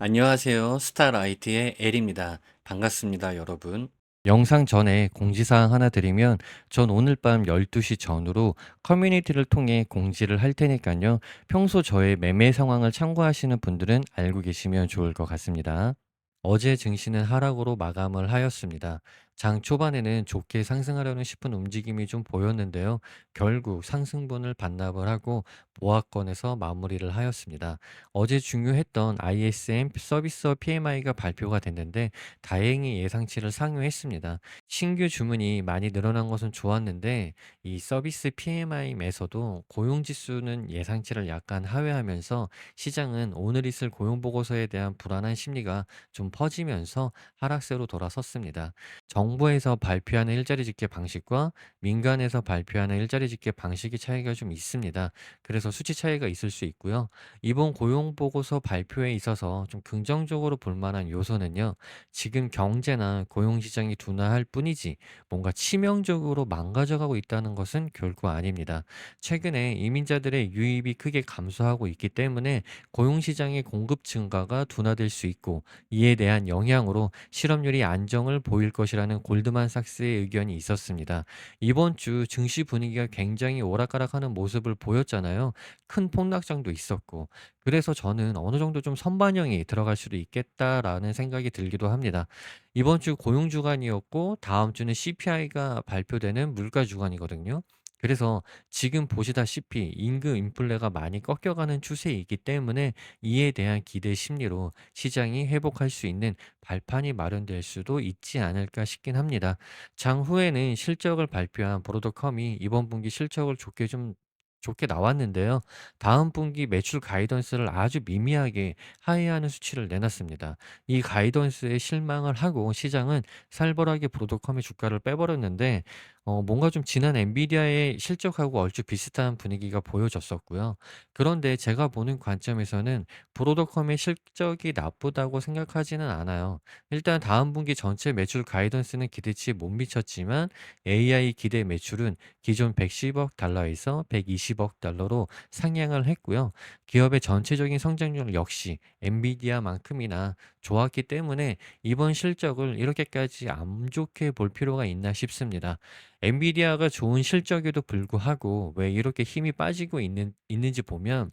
안녕하세요. 스타라이트의 엘입니다. 반갑습니다, 여러분. 영상 전에 공지사항 하나 드리면 전 오늘 밤 12시 전후로 커뮤니티를 통해 공지를 할 테니까요. 평소 저의 매매 상황을 참고하시는 분들은 알고 계시면 좋을 것 같습니다. 어제 증시는 하락으로 마감을 하였습니다. 장 초반에는 좋게 상승하려는 싶은 움직임이 좀 보였는데요. 결국 상승분을 반납을 하고 보합권에서 마무리를 하였습니다. 어제 중요했던 ISM 서비스업 PMI가 발표가 됐는데 다행히 예상치를 상회했습니다. 신규 주문이 많이 늘어난 것은 좋았는데 이 서비스 PMI에서도 고용 지수는 예상치를 약간 하회하면서 시장은 오늘 있을 고용 보고서에 대한 불안한 심리가 좀 퍼지면서 하락세로 돌아섰습니다. 정 부에서 발표하는 일자리 집계 방식과 민간에서 발표하는 일자리 집계 방식의 차이가 좀 있습니다. 그래서 수치 차이가 있을 수 있고요. 이번 고용 보고서 발표에 있어서 좀 긍정적으로 볼 만한 요소는요. 지금 경제나 고용 시장이 둔화할 뿐이지 뭔가 치명적으로 망가져가고 있다는 것은 결코 아닙니다. 최근에 이민자들의 유입이 크게 감소하고 있기 때문에 고용 시장의 공급 증가가 둔화될 수 있고 이에 대한 영향으로 실업률이 안정을 보일 것이라 는 골드만삭스의 의견이 있었습니다. 이번 주 증시 분위기가 굉장히 오락가락하는 모습을 보였잖아요. 큰 폭락장도 있었고. 그래서 저는 어느 정도 좀 선반영이 들어갈 수도 있겠다라는 생각이 들기도 합니다. 이번 주 고용 주간이었고 다음 주는 CPI가 발표되는 물가 주간이거든요. 그래서 지금 보시다시피 임금 인플레가 많이 꺾여가는 추세이기 때문에 이에 대한 기대 심리로 시장이 회복할 수 있는 발판이 마련될 수도 있지 않을까 싶긴 합니다. 장후에는 실적을 발표한 브로드컴이 이번 분기 실적을 좋게 좀 좋게 나왔는데요. 다음 분기 매출 가이던스를 아주 미미하게 하회하는 수치를 내놨습니다. 이 가이던스에 실망을 하고 시장은 살벌하게 브로드컴의 주가를 빼버렸는데 어 뭔가 좀 지난 엔비디아의 실적하고 얼추 비슷한 분위기가 보여졌었고요. 그런데 제가 보는 관점에서는 브로드컴의 실적이 나쁘다고 생각하지는 않아요. 일단 다음 분기 전체 매출 가이던스는 기대치에 못 미쳤지만 AI 기대 매출은 기존 110억 달러에서 120억 달러로 상향을 했고요. 기업의 전체적인 성장률 역시 엔비디아만큼이나 좋았기 때문에 이번 실적을 이렇게까지 안 좋게 볼 필요가 있나 싶습니다. 엔비디아가 좋은 실적에도 불구하고 왜 이렇게 힘이 빠지고 있는 있는지 보면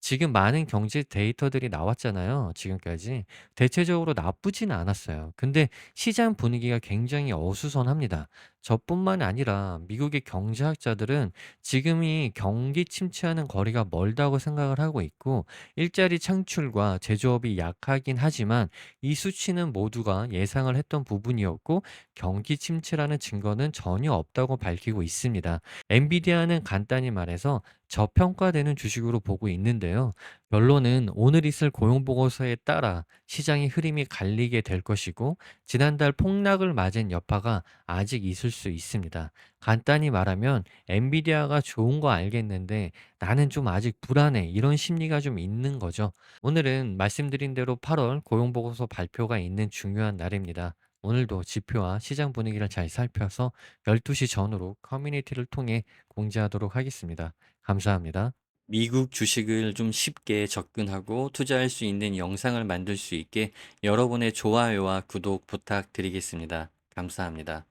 지금 많은 경제 데이터들이 나왔잖아요, 지금까지. 대체적으로 나쁘진 않았어요. 근데 시장 분위기가 굉장히 어수선합니다. 저뿐만 아니라 미국의 경제학자들은 지금이 경기 침체하는 거리가 멀다고 생각을 하고 있고, 일자리 창출과 제조업이 약하긴 하지만 이 수치는 모두가 예상을 했던 부분이었고, 경기 침체라는 증거는 전혀 없다고 밝히고 있습니다. 엔비디아는 간단히 말해서 저평가되는 주식으로 보고 있는데요. 결론은 오늘 있을 고용 보고서에 따라 시장의 흐름이 갈리게 될 것이고 지난달 폭락을 맞은 여파가 아직 있을 수 있습니다. 간단히 말하면 엔비디아가 좋은 거 알겠는데 나는 좀 아직 불안해. 이런 심리가 좀 있는 거죠. 오늘은 말씀드린 대로 8월 고용 보고서 발표가 있는 중요한 날입니다. 오늘도 지표와 시장 분위기를 잘 살펴서 12시 전후로 커뮤니티를 통해 공지하도록 하겠습니다. 감사합니다. 미국 주식을 좀 쉽게 접근하고 투자할 수 있는 영상을 만들 수 있게 여러분의 좋아요와 구독 부탁드리겠습니다. 감사합니다.